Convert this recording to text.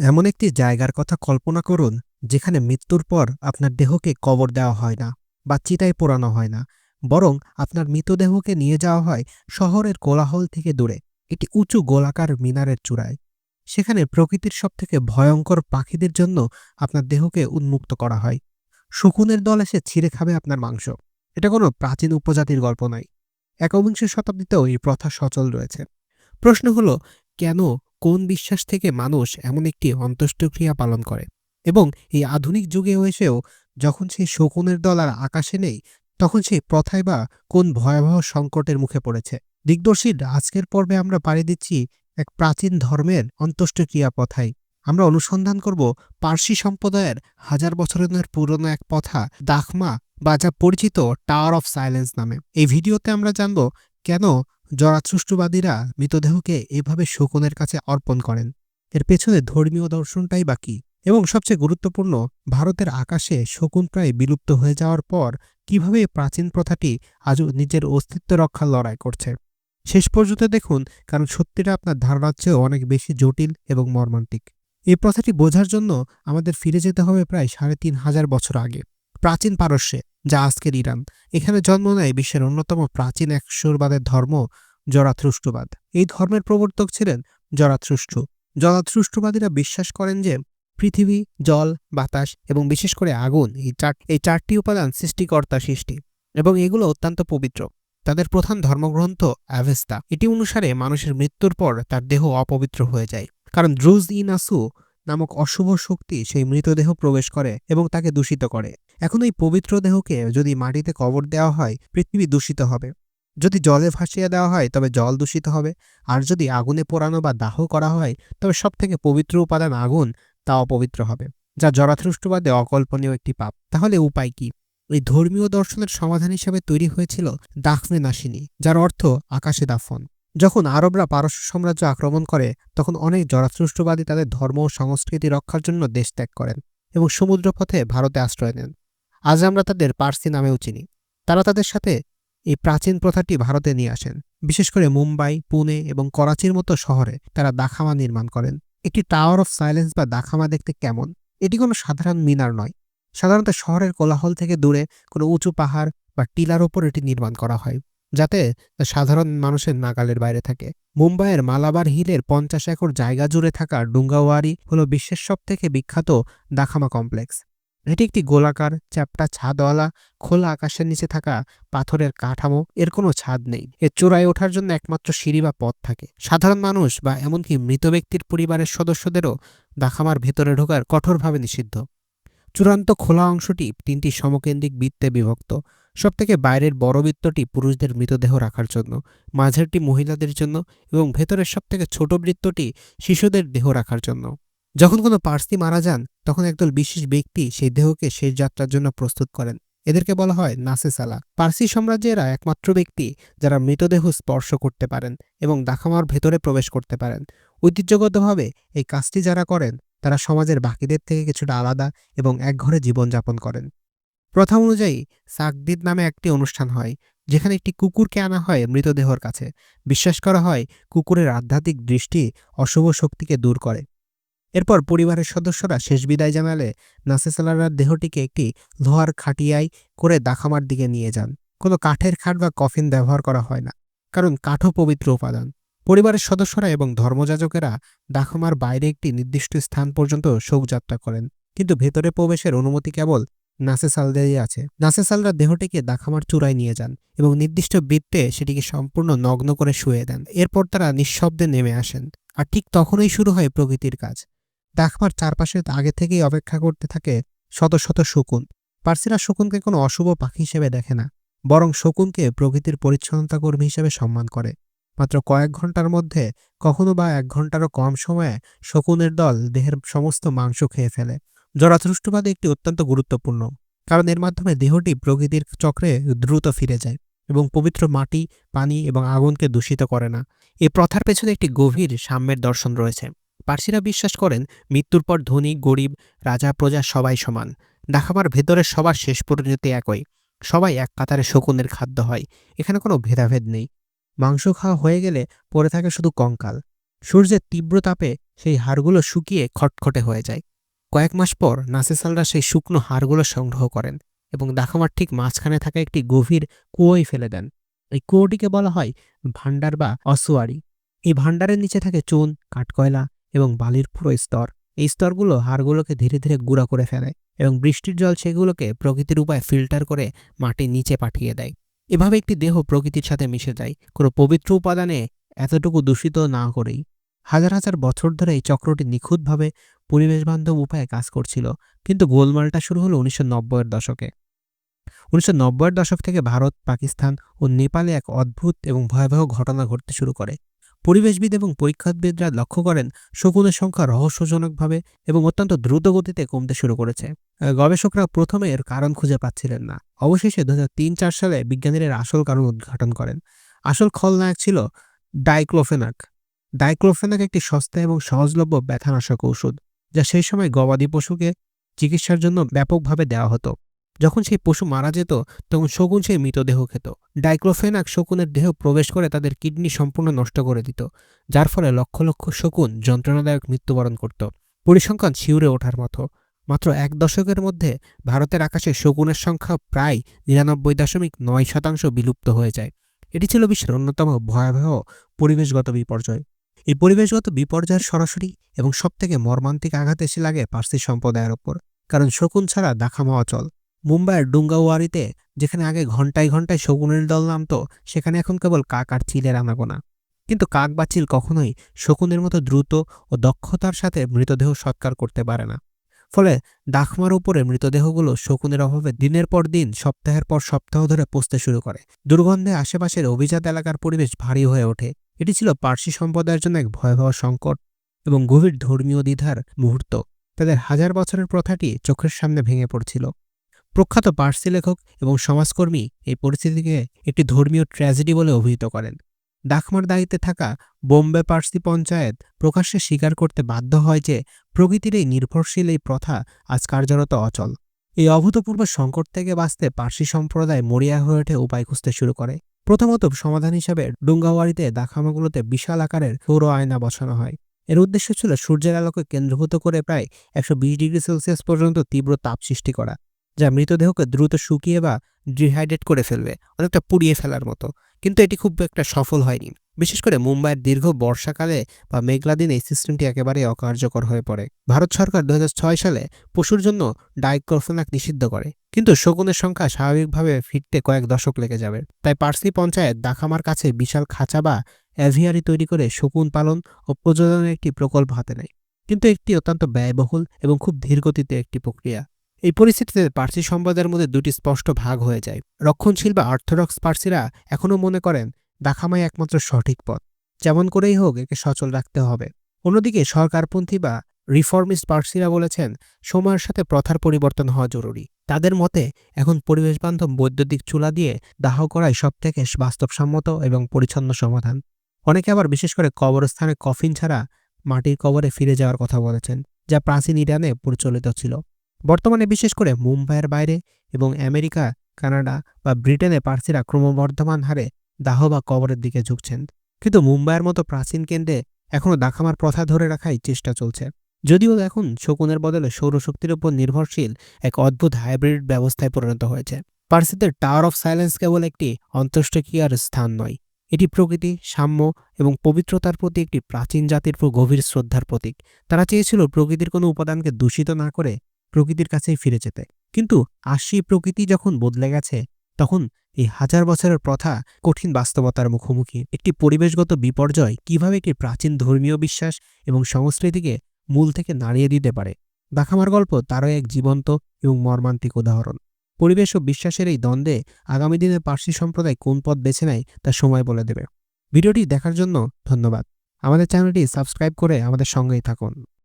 এমন একটি জায়গার কথা কল্পনা করুন, যেখানে মৃত্যুর পর আপনার দেহকে কবর দেওয়া হয় না বা চিতায় পোড়ানো হয় না, বরং আপনার মৃতদেহকে নিয়ে যাওয়া হয় শহরের কোলাহল থেকে দূরে, একটি উঁচু গোলাকার মিনারের চূড়ায়। সেখানে প্রকৃতির সবথেকে ভয়ঙ্কর পাখিদের জন্য আপনার দেহকে উন্মুক্ত করা হয়। শকুনের দল এসে ছিঁড়ে খাবে আপনার মাংস। এটা কোনো প্রাচীন উপজাতির গল্প নয়। একবিংশ শতাব্দীতেও এই প্রথা সচল রয়েছে। প্রশ্ন হলো, কেন কোন বিশ্বাস থেকে মানুষ এমন একটি অন্ত্যেষ্টিক্রিয়া পালন করে? এবং এই আধুনিক যুগে এসেও যখন সেই শকুনের দল আর আকাশে নেই, তখন সেই প্রথায় বা কোন ভয়াবহ সংকটের মুখে পড়েছে? দিগদর্শীর আজকের পর্বে আমরা পাড়ি দিচ্ছি এক প্রাচীন ধর্মের অন্ত্যেষ্টিক্রিয়া পথায় আমরা অনুসন্ধান করব পার্সি সম্প্রদায়ের হাজার বছরের পুরনো এক পথা দাখমা বা যা পরিচিত টাওয়ার অফ সাইলেন্স নামে। এই ভিডিওতে আমরা জানব কেন জরাত্রুষ্টবাদীরা মৃতদেহকে এভাবে শকুনের কাছে অর্পণ করেন। এর পেছনে ধর্মীয় দর্শনটাই বাকি এবং সবচেয়ে গুরুত্বপূর্ণ, ভারতের আকাশে শকুন প্রায় বিলুপ্ত হয়ে যাওয়ার পর কীভাবে প্রাচীন প্রথাটি আজও নিজের অস্তিত্ব রক্ষার লড়াই করছে? শেষ পর্যন্ত দেখুন, কারণ সত্যিটা আপনার ধারণার চেয়েও অনেক বেশি জটিল এবং মর্মান্তিক। এই প্রথাটি বোঝার জন্য আমাদের ফিরে যেতে হবে প্রায় সাড়ে তিন হাজার বছর আগে। প্রাচীন পারস্যে, যা আজকের ইরান। এখানে জন্ম নেয় বিশ্বের অন্যতম প্রাচীন এক সুরবাদের ধর্ম জরাথ্রুষ্টবাদ এই ধর্মের প্রবর্তক ছিলেন জরাথ্রুষ্টু জরাথ্রুষ্টবাদীরা বিশ্বাস করেন যে, পৃথিবী, জল, বাতাস এবং বিশেষ করে আগুন, এই চার, এই চারটি উপাদান সৃষ্টিকর্তা সৃষ্টি এবং এগুলো অত্যন্ত পবিত্র। তাদের প্রধান ধর্মগ্রন্থ অ্যাভেস্তা। এটি অনুসারে মানুষের মৃত্যুর পর তার দেহ অপবিত্র হয়ে যায়। কারণ দ্রুজ ইনাসু নামক অশুভ শক্তি সেই মৃতদেহ প্রবেশ করে এবং তাকে দূষিত করে। এখন এই পবিত্র দেহকে যদি মাটিতে কবর দেওয়া হয়, পৃথিবী দূষিত হবে। যদি জলে ভাসিয়ে দেওয়া হয়, তবে জল দূষিত হবে। আর যদি আগুনে পোড়ানো বা দাহ করা হয়, তবে সবথেকে পবিত্র উপাদান আগুন, তা অপবিত্র হবে, যা জরাথ্রুষ্টবাদে অকল্পনীয় একটি পাপ। তাহলে উপায় কি? এই ধর্মীয় দর্শনের সমাধান হিসেবে তৈরি হয়েছিল দাফনে নাসিনী, যার অর্থ আকাশে দাফন। যখন আরবরা পারস্য সাম্রাজ্য আক্রমণ করে, তখন অনেক জরাথ্রুষ্টবাদী তাদের ধর্ম ও সংস্কৃতি রক্ষার জন্য দেশ ত্যাগ করেন এবং সমুদ্রপথে ভারতে আশ্রয় নেন। আজ আমরা তাদের পার্সি নামেও চিনি। তারা তাদের সাথে এই প্রাচীন প্রথাটি ভারতে নিয়ে আসেন। বিশেষ করে মুম্বাই, পুনে এবং করাচির মতো শহরে তারা দাখামা নির্মাণ করেন। একটি টাওয়ার অফ সাইলেন্স বা দাখামা দেখতে কেমন? এটি কোনো সাধারণ মিনার নয়। সাধারণত শহরের কোলাহল থেকে দূরে কোনো উঁচু পাহাড় বা টিলার ওপর এটি নির্মাণ করা হয়। যাতে সাধারণ মানুষের নাগালের বাইরে থাকে। মুম্বাইয়ের মালাবার হিলের পঞ্চাশ একর জায়গা জুড়ে থাকা ডুঙ্গাওয়ারি হল বিশ্বের সব থেকে বিখ্যাত দাখামা কমপ্লেক্স। এটি একটি গোলাকার, চ্যাপটা ছাদওয়ালা, খোলা আকাশের নিচে থাকা পাথরের কাঠামো, এর কোনো ছাদ নেই। এর চূড়ায় ওঠার জন্য একমাত্র সিঁড়ি বা পথ থাকে। সাধারণ মানুষ বা এমনকি মৃত ব্যক্তির পরিবারের সদস্যদেরও দাখামার ভেতরে ঢোকার কঠোরভাবে নিষিদ্ধ। চূড়ান্ত খোলা অংশটি তিনটি সমকেন্দ্রিক বৃত্তে বিভক্ত। সবথেকে বাইরের বড় বৃত্তটি পুরুষদের মৃতদেহ রাখার জন্য, মাঝেরটি মহিলাদের জন্য এবং ভেতরের সবথেকে ছোট বৃত্তটি শিশুদের দেহ রাখার জন্য। যখন কোনো পার্সি মারা যান, তখন একদল বিশেষ ব্যক্তি সেই দেহকে শেষ যাত্রার জন্য প্রস্তুত করেন। এদেরকে বলা হয় নাসেসালা। পার্সি সাম্রাজ্যেরা একমাত্র ব্যক্তি যারা মৃতদেহ স্পর্শ করতে পারেন এবং দাখামার ভেতরে প্রবেশ করতে পারেন। ঐতিহ্যগতভাবে এই কাজটি যারা করেন, তারা সমাজের বাকিদের থেকে কিছুটা আলাদা এবং এক ঘরে জীবনযাপন করেন। প্রথা অনুযায়ী সাকদিদ নামে একটি অনুষ্ঠান হয়, যেখানে একটি কুকুরকে আনা হয় মৃতদেহর কাছে। বিশ্বাস করা হয়, কুকুরের আধ্যাত্মিক দৃষ্টি অশুভ শক্তিকে দূর করে। এরপর পরিবারের সদস্যরা শেষ বিদায় জানালে নাসেসালারার দেহটিকে একটি লোহার খাটিয়ায় করে দাখামার দিকে নিয়ে যান। কোনো কাঠের খাট বা কফিন ব্যবহার করা হয় না, কারণ কাঠও পবিত্র উপাদান। পরিবারের সদস্যরা এবং ধর্মযাজকেরা দাখামার বাইরে একটি নির্দিষ্ট স্থান পর্যন্ত শোকযাত্রা করেন, কিন্তু ভেতরে প্রবেশের অনুমতি কেবল নাসেসালদেরই আছে। নাসেসালরা দেহটিকে দাখামার চূড়ায় নিয়ে যান এবং নির্দিষ্ট বৃত্তে সেটিকে সম্পূর্ণ নগ্ন করে শুয়ে দেন। এরপর তারা নিঃশব্দে নেমে আসেন আর ঠিক তখনই শুরু হয় প্রকৃতির কাজ। দাখামার চারপাশে আগে থেকেই অপেক্ষা করতে থাকে শত শত শকুন। পার্সিরা শকুনকে কোনো অশুভ পাখি হিসেবে দেখে না, বরং শকুনকে প্রকৃতির পরিচ্ছন্নতা কর্মী হিসেবে সম্মান করে। মাত্র কয়েক ঘণ্টার মধ্যে কখনো বা এক ঘন্টারও কম সময়ে শকুনের দল দেহের সমস্ত মাংস খেয়ে ফেলে। জরাথ্রুষ্টবাদী একটি অত্যন্ত গুরুত্বপূর্ণ, কারণ এর মাধ্যমে দেহটি প্রকৃতির চক্রে দ্রুত ফিরে যায় এবং পবিত্র মাটি, পানি এবং আগুনকে দূষিত করে না। এ প্রথার পেছনে একটি গভীর সাম্যের দর্শন রয়েছে। পার্সিরা বিশ্বাস করেন, মৃত্যুর পর ধনী, গরিব, রাজা, প্রজা সবাই সমান। দেখাবার ভেতরে সবার শেষ পরিণতি একই। সবাই এক কাতারে শকুনের খাদ্য হয়। এখানে কোনো ভেদাভেদ নেই। মাংস খাওয়া হয়ে গেলে পড়ে থাকে শুধু কঙ্কাল। সূর্যের তীব্র তাপে সেই হাড়গুলো শুকিয়ে খটখটে হয়ে যায়। কয়েক মাস পর নাসেসালরা সেই শুকনো হাড়গুলো সংগ্রহ করেন এবং দাখামার ঠিক মাঝখানে থাকা একটি গভীর কুয়োয় ফেলে দেন। এই কুয়োটিকে বলা হয় ভান্ডার বা অসুয়ারি। এই ভান্ডারের নিচে থাকে চুন, কাঠকয়লা এবং বালির পুরো স্তর। এই স্তরগুলো হাড়গুলোকে ধীরে ধীরে গুঁড়া করে ফেলে এবং বৃষ্টির জল সেগুলোকে প্রকৃতির উপায় ফিল্টার করে মাটির নিচে পাঠিয়ে দেয়। এভাবে একটি দেহ প্রকৃতির সাথে মিশে যায়, কোনো পবিত্র উপাদানে এতটুকু দূষিত না করেই। হাজার হাজার বছর ধরে এই চক্রটি নিখুঁতভাবে পরিবেশবান্ধব উপায়ে কাজ করছিল, কিন্তু গোলমালটা শুরু হলো উনিশশো নব্বইয়ের দশকে। উনিশশো নব্বইয়ের দশক থেকে ভারত, পাকিস্তান ও নেপালে এক অদ্ভুত এবং ভয়াবহ ঘটনা ঘটতে শুরু করে। পরিবেশবিদ এবং পরীক্ষাবিদরা লক্ষ্য করেন, শকুনের সংখ্যা রহস্যজনকভাবে এবং অত্যন্ত দ্রুত গতিতে কমতে শুরু করেছে। গবেষকরা প্রথমে এর কারণ খুঁজে পাচ্ছিলেন না। অবশেষে দু চার সালে বিজ্ঞানীরা আসল কারণ উদ্ঘাটন করেন। আসল খলনায়ক ছিল ডাইক্লোফেনাক। ডাইক্লোফেনাক একটি সস্তা এবং সহজলভ্য ব্যথানাশক ঔষধ। যা সেই সময় গবাদি পশুকে চিকিৎসার জন্য ব্যাপকভাবে দেওয়া হতো। যখন সেই পশু মারা যেত, তখন শকুন সেই মৃতদেহ খেত। ডাইক্লোফেনাক শকুনের দেহ প্রবেশ করে তাদের কিডনি সম্পূর্ণ নষ্ট করে দিত, যার ফলে লক্ষ লক্ষ শকুন যন্ত্রণাদায়ক মৃত্যুবরণ করত। পরিসংখ্যান শিউরে ওঠার মতো। মাত্র এক দশকের মধ্যে ভারতের আকাশে শকুনের সংখ্যা প্রায় নিরানব্বই দশমিক নয় শতাংশ বিলুপ্ত হয়ে যায়। এটি ছিল বিশ্বের অন্যতম ভয়াবহ পরিবেশগত বিপর্যয়। এই পরিবেশগত বিপর্যয়ের সরাসরি এবং সবথেকে মর্মান্তিক আঘাত এসে লাগে পার্সি সম্প্রদায়ের ওপর। কারণ শকুন ছাড়া দাখামা অচল মুম্বাইয়ের ডুঙ্গাওয়ারিতে, যেখানে আগে ঘন্টায় ঘন্টায় শকুনের দল নামতো, সেখানে এখন কেবল কাক আর চিলের আনাগোনা। কিন্তু কাক বা চিল কখনোই শকুনের মতো দ্রুত ও দক্ষতার সাথে মৃতদেহ সৎকার করতে পারে না। ফলে দাখমার উপরে মৃতদেহগুলো শকুনের অভাবে দিনের পর দিন, সপ্তাহের পর সপ্তাহ ধরে পচতে শুরু করে। দুর্গন্ধে আশেপাশের অভিজাত এলাকার পরিবেশ ভারী হয়ে ওঠে। এটি ছিল পার্সি সম্প্রদায়ের জন্য এক ভয়াবহ সংকট এবং গভীর ধর্মীয় দ্বিধার মুহূর্ত। তাদের হাজার বছরের প্রথাটি চোখের সামনে ভেঙে পড়ছিল। প্রখ্যাত পার্সি লেখক এবং সমাজকর্মী এই পরিস্থিতিকে একটি ধর্মীয় ট্র্যাজেডি বলে অভিহিত করেন। দাখমার দায়িত্বে থাকা বোম্বে পার্সি পঞ্চায়েত প্রকাশ্যে স্বীকার করতে বাধ্য হয় যে প্রকৃতির এই নির্ভরশীল এই প্রথা আজ কার্যরত অচল। এই অভূতপূর্ব সংকট থেকে বাঁচতে পার্সি সম্প্রদায় মরিয়া হয়ে ওঠে উপায় খুঁজতে শুরু করে। প্রথমত সমাধান হিসাবে ডুঙ্গাওয়ারিতে দাখামাগুলোতে বিশাল আকারের সৌর আয়না বসানো হয়। এর উদ্দেশ্য ছিল সূর্যের আলোকে কেন্দ্রভূত করে প্রায় একশো বিশ ডিগ্রি সেলসিয়াস পর্যন্ত তীব্র তাপ সৃষ্টি করা, যা মৃতদেহকে দ্রুত শুকিয়ে বা ডিহাইড্রেট করে ফেলবে, অনেকটা পুড়িয়ে ফেলার মতো। কিন্তু এটি খুব একটা সফল হয়নি। বিশেষ করে মুম্বাইয়ের দীর্ঘ বর্ষাকালে বা মেঘলা দিনে এই সিস্টেমটি একেবারে অকার্যকর হয়ে পড়ে। ভারত সরকার দু হাজার ছয় সালে পশুর জন্য ডাইক্লোফেনাক নিষিদ্ধ করে, কিন্তু শকুনের সংখ্যা স্বাভাবিকভাবে ফিরতে কয়েক দশক লেগে যাবে। তাই পার্সি পঞ্চায়েত দাখামার কাছে বিশাল খাঁচা বা অ্যাভিয়ারি তৈরি করে শকুন পালন ও প্রজননের একটি প্রকল্প হাতে নেয়। কিন্তু একটি অত্যন্ত ব্যয়বহুল এবং খুব ধীরগতিতে একটি প্রক্রিয়া। এই পরিস্থিতিতে পার্সি সম্প্রদায়ের মধ্যে দুটি স্পষ্ট ভাগ হয়ে যায়। রক্ষণশীল বা অর্থোডক্স পার্সিরা এখনও মনে করেন দাখামাই একমাত্র সঠিক পথ। যেমন করেই হোক, একে সচল রাখতে হবে। অন্যদিকে সরকারপন্থী বা রিফর্মিস্ট পার্সিরা বলেছেন, সময়ের সাথে প্রথার পরিবর্তন হওয়া জরুরি। তাদের মতে, এখন পরিবেশবান্ধব বৈদ্যুতিক চুলা দিয়ে দাহ করাই সবথেকে বাস্তবসম্মত এবং পরিচ্ছন্ন সমাধান। অনেকে আবার বিশেষ করে কবরস্থানে কফিন ছাড়া মাটির কবরে ফিরে যাওয়ার কথা বলেছেন, যা প্রাচীন ইরানে প্রচলিত ছিল। বর্তমানে বিশেষ করে মুম্বাইয়ের বাইরে এবং আমেরিকা, কানাডা বা ব্রিটেনে পার্সিরা ক্রমবর্ধমান হারে দাহ বা কবরের দিকে ঝুঁকছেন। কিন্তু মুম্বাইয়ের মতো প্রাচীন কেন্দ্রে এখনও দাখামার প্রথা ধরে রাখাই চেষ্টা চলছে। যদিও এখন শকুনের বদলে সৌরশক্তির উপর নির্ভরশীল এক অদ্ভুত হাইব্রিড ব্যবস্থায় পরিণত হয়েছে। পার্সিদের টাওয়ার অফ সাইলেন্স কেবল একটি অন্ত্যেষ্টিক্রিয়ার স্থান নয়, এটি প্রকৃতি, সাম্য এবং পবিত্রতার প্রতি একটি প্রাচীন জাতির গভীর শ্রদ্ধার প্রতীক। তারা চেয়েছিল প্রকৃতির কোনো উপাদানকে দূষিত না করে প্রকৃতির কাছেই ফিরে যেতে। কিন্তু আশি প্রকৃতি যখন বদলে গেছে তখন এই হাজার বছরের প্রথা কঠিন বাস্তবতার মুখোমুখি। একটি পরিবেশগত বিপর্যয় কীভাবে একটি প্রাচীন ধর্মীয় বিশ্বাস এবং সংস্কৃতিকে মূল থেকে নাড়িয়ে দিতে পারে? দাখামার গল্প তারও এক জীবন্ত এবং মর্মান্তিক উদাহরণ। পরিবেশ ও বিশ্বাসের এই দ্বন্দ্বে আগামী দিনে পার্সি সম্প্রদায় কোন পথ বেছে নেয় তা সময় বলে দেবে। ভিডিওটি দেখার জন্য ধন্যবাদ। আমাদের চ্যানেলটি সাবস্ক্রাইব করে আমাদের সঙ্গেই থাকুন।